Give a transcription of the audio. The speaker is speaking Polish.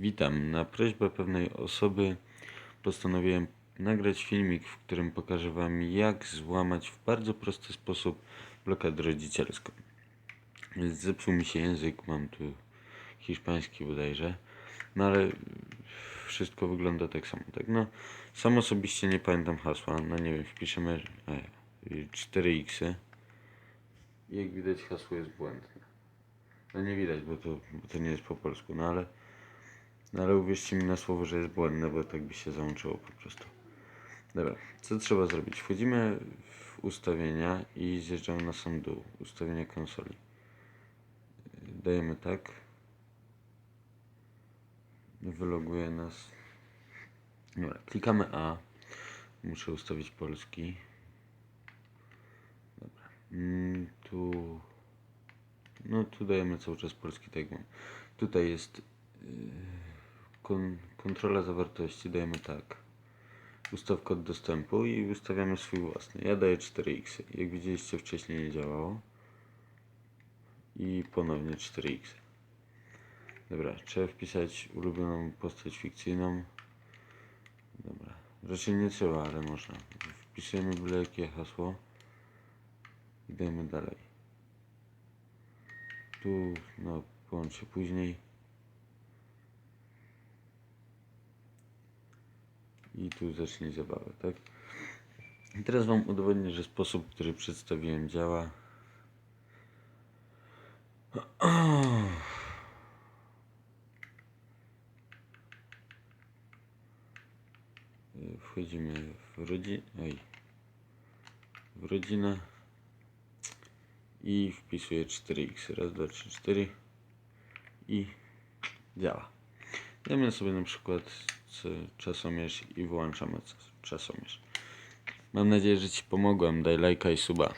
Witam. Na prośbę pewnej osoby postanowiłem nagrać filmik, w którym pokażę Wam, jak złamać w bardzo prosty sposób blokadę rodzicielską. Zepsuł mi się język, mam tu hiszpański bodajże, no ale wszystko wygląda tak samo. Tak, no, sam osobiście nie pamiętam hasła, no nie wiem, wpiszemy e, 4x. I jak widać hasło jest błędne. No nie widać, bo to, bo to nie jest po polsku, no ale, no ale uwierzcie mi na słowo, że jest błędne, bo tak by się załączyło po prostu. Dobra, co trzeba zrobić? Wchodzimy w ustawienia i zjeżdżamy na sam dół. Ustawienia konsoli. Dajemy tak. Wyloguje nas. Dobra, klikamy A. Muszę ustawić polski. Dobra. Mm, tu. No tu dajemy cały czas polski tak. Tutaj jest yy, kon, kontrola zawartości. Dajemy tak. Ustaw kod dostępu i ustawiamy swój własny. Ja daję 4x. Jak widzieliście wcześniej nie działało. I ponownie 4x. Dobra, trzeba wpisać ulubioną postać fikcyjną. Dobra, raczej nie trzeba, ale można. Wpisujemy byle jakie hasło i dajemy dalej. Tu, no, połącz się później. I tu zacznij zabawę, tak? I teraz Wam udowodnię, że sposób, który przedstawiłem działa. Wchodzimy w rodzinę. W rodzinę. I wpisuję 4x. Raz, dwa, trzy, cztery. I działa. Dajmy sobie na przykład c- czasomierz i wyłączamy czasomierz. Mam nadzieję, że Ci pomogłem. Daj lajka i suba.